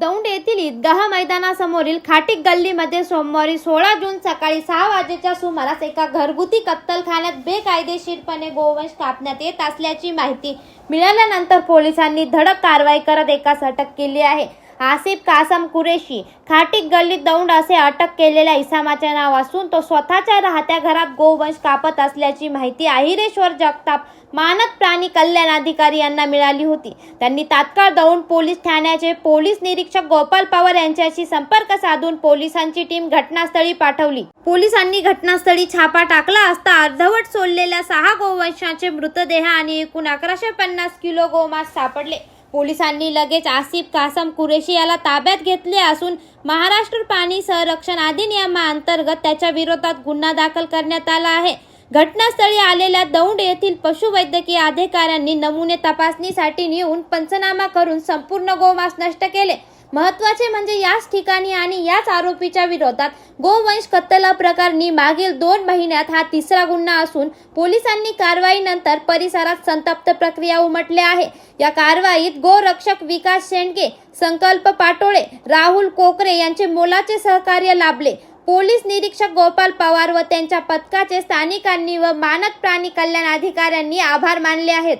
दौंड येथील ईदगाह मैदानासमोरील खाटीक गल्लीमध्ये सोमवारी सोळा जून सकाळी सहा वाजेच्या सुमारास एका घरगुती कत्तलखान्यात बेकायदेशीरपणे गोवंश कापण्यात येत असल्याची माहिती मिळाल्यानंतर पोलिसांनी धडक कारवाई करत एकास अटक केली आहे. आसिफ कासम कुरेशी खाटी गल्लीत दौंड असे अटक केलेल्या इसामाचे नाव असून तो स्वतःच्या राहत्या घरात गोवंश कापत असल्याची माहिती अहिरेश्वर जगताप मानक प्राणी कल्याण अधिकारी यांना मिळाली होती. त्यांनी तात्काळ दौंड पोलीस ठाण्याचे पोलीस निरीक्षक गोपाल पवार यांच्याशी संपर्क साधून पोलिसांची टीम घटनास्थळी पाठवली. पोलिसांनी घटनास्थळी छापा टाकला असता अर्धवट सोडलेल्या सहा गोवंशाचे मृतदेह आणि एकूण अकराशे पन्नास किलो गोमांस सापडले. पोलिसांनी लगेच आसिफ कासम कुरेशी याला ताब्यात घेतले असून महाराष्ट्र पाणी संरक्षण अधिनियमाअंतर्गत त्याच्या विरोधात गुन्हा दाखल करण्यात आला आहे. घटनास्थळी आलेल्या दौंड येथील पशुवैद्यकीय अधिकाऱ्यांनी नमुने तपासणीसाठी नेऊन पंचनामा करून संपूर्ण गोमांस नष्ट केले. महत्त्वाचे म्हणजे याच ठिकाणी आणि याच आरोपीच्या विरोधात गोवंश कत्तला प्रकरणी मागील दोन महिन्यात हा तिसरा गुन्हा असून पोलिसांनी कारवाईनंतर परिसरात संतप्त प्रक्रिया उमटली आहे. या कारवाईत गोरक्षक विकास शेंडगे संकल्प पाटोळे राहुल कोकरे यांचे मोलाचे सहकार्य लाभले. पोलीस निरीक्षक गोपाल पवार व त्यांच्या पथकाचे स्थानिकांनी व मानक प्राणी कल्याण अधिकाऱ्यांनी आभार मानले आहेत.